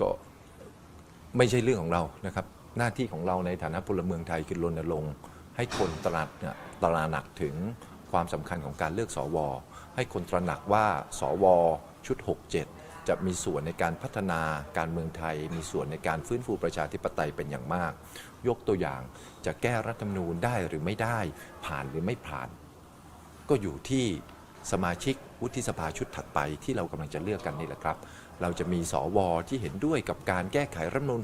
ก็ไม่ใช่เรื่องของเรานะครับ หน้าที่ของเราในฐานะพลเมืองไทยคือรณรงค์ให้คนตระหนักเนี่ยตระหนักถึงความสำคัญของการเลือกสว ให้คนตระหนักว่าสว ชุด 67 จะมีส่วนในการพัฒนาการเมืองไทย มีส่วนในการฟื้นฟูประชาธิปไตยเป็นอย่างมาก ยกตัวอย่างจะแก้รัฐธรรมนูญได้หรือไม่ได้ผ่านหรือไม่ผ่าน ก็อยู่ที่ สมาชิกวุฒิสภาชุดถัดไปที่เรากำลังจะเลือกกันนี่แหละครับ เราจะมีสวที่เห็นด้วยกับการแก้ไขรัฐมนูญ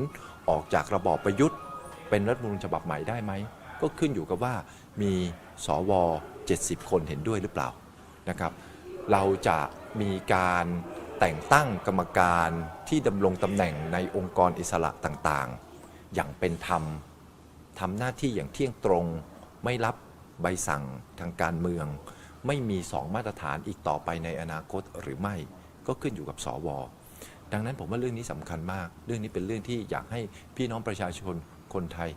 60 ออกจากระบอบประยุทธ์ เป็นรัฐธรรมนูญฉบับใหม่ได้ไหม ก็ขึ้นอยู่กับว่ามีสว 70 คนเห็นด้วยหรือเปล่านะครับ เราจะมีการแต่งตั้งกรรมการที่ดำรงตำแหน่งในองค์กรอิสระต่างๆ อย่างเป็นธรรมทำหน้าที่อย่างเที่ยงตรงไม่รับใบสั่งทางการเมือง ไม่มีสองมาตรฐานอีกต่อไปในอนาคตหรือไม่ก็ขึ้นอยู่กับสวดังนั้นผมว่าเรื่องนี้สำคัญมาก เรื่องนี้เป็นเรื่องที่อยากให้พี่น้องประชาชนคนไทย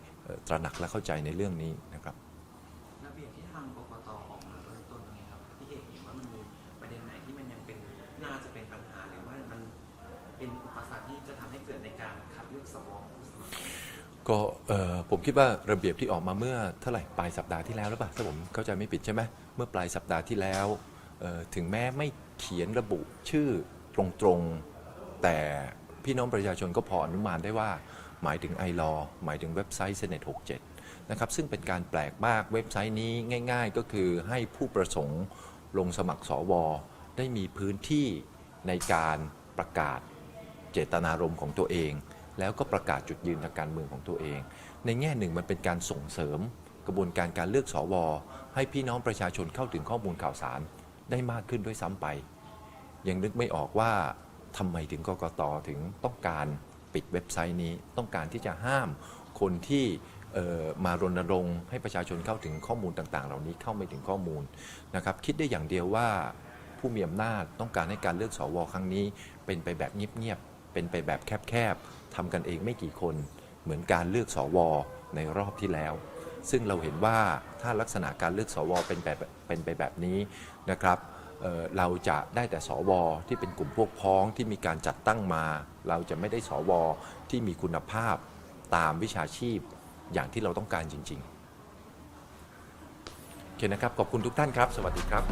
ตระหนักและเข้าใจในเรื่องนี้นะครับระเบียบที่ทางกกตออกมาเบื้องต้นนี้ครับที่เอกเห็นว่ามันมีประเด็นไหนที่มันยังเป็นน่าจะเป็นปัญหาหรือว่ามันเป็นอุปสรรคที่จะทำให้เกิดในการคัดเลือกสว ก็เอ่อผมคิดว่าระเบียบที่ออกมาเมื่อเท่าไหร่ปลายสัปดาห์ที่แล้วหรือเปล่าถ้าผมเข้าใจไม่ผิดใช่ไหมเมื่อปลายสัปดาห์ที่แล้วเอ่อถึงแม้ไม่เขียนระบุชื่อตรงๆ แต่พี่น้องประชาชนก็พออนุมานได้ว่า หมายถึงไอรอหมายถึงเว็บไซต์ Senate 67 นะครับ ซึ่งเป็นการแปลกมากเว็บไซต์นี้ง่าย ๆ ก็คือให้ผู้ประสงค์ลงสมัครสว ได้มีพื้นที่ในการประกาศเจตนารมณ์ของตัวเอง แล้วก็ประกาศจุดยืนทางการเมืองของตัวเอง ในแง่หนึ่งมันเป็นการส่งเสริมกระบวนการการเลือกสวให้พี่น้องประชาชนเข้าถึงข้อมูลข่าวสารได้มากขึ้นด้วยซ้ำไป ยังนึกไม่ออกว่าทำไมถึงกกตถึงต้องการปิดเว็บไซต์นี้ ต้องการที่จะห้ามคนที่มารณรงค์ให้ประชาชนเข้าถึงข้อมูลต่าง ๆ เหล่านี้เข้าไม่ถึงข้อมูลนะครับ คิดได้อย่างเดียวว่าผู้มีอำนาจต้องการให้การเลือกสวครั้งนี้เป็นไปแบบเงียบๆ เป็นไปแบบแคบๆทำกันเองไม่กี่คน เหมือนการเลือกสวในรอบที่แล้ว ซึ่งเราเห็นว่าถ้าลักษณะการเลือกสวเป็นแบบเป็นไปแบบนี้นะครับเเราจะได้แต่สวที่เป็นกลุ่มพวกพ้องที่มีการจัดตั้งมา เราจะไม่ได้สวที่มีคุณภาพตามวิชาชีพอย่างที่เราต้องการจริง ๆโอเคนะครับ ขอบคุณทุกท่านครับ สวัสดีครับ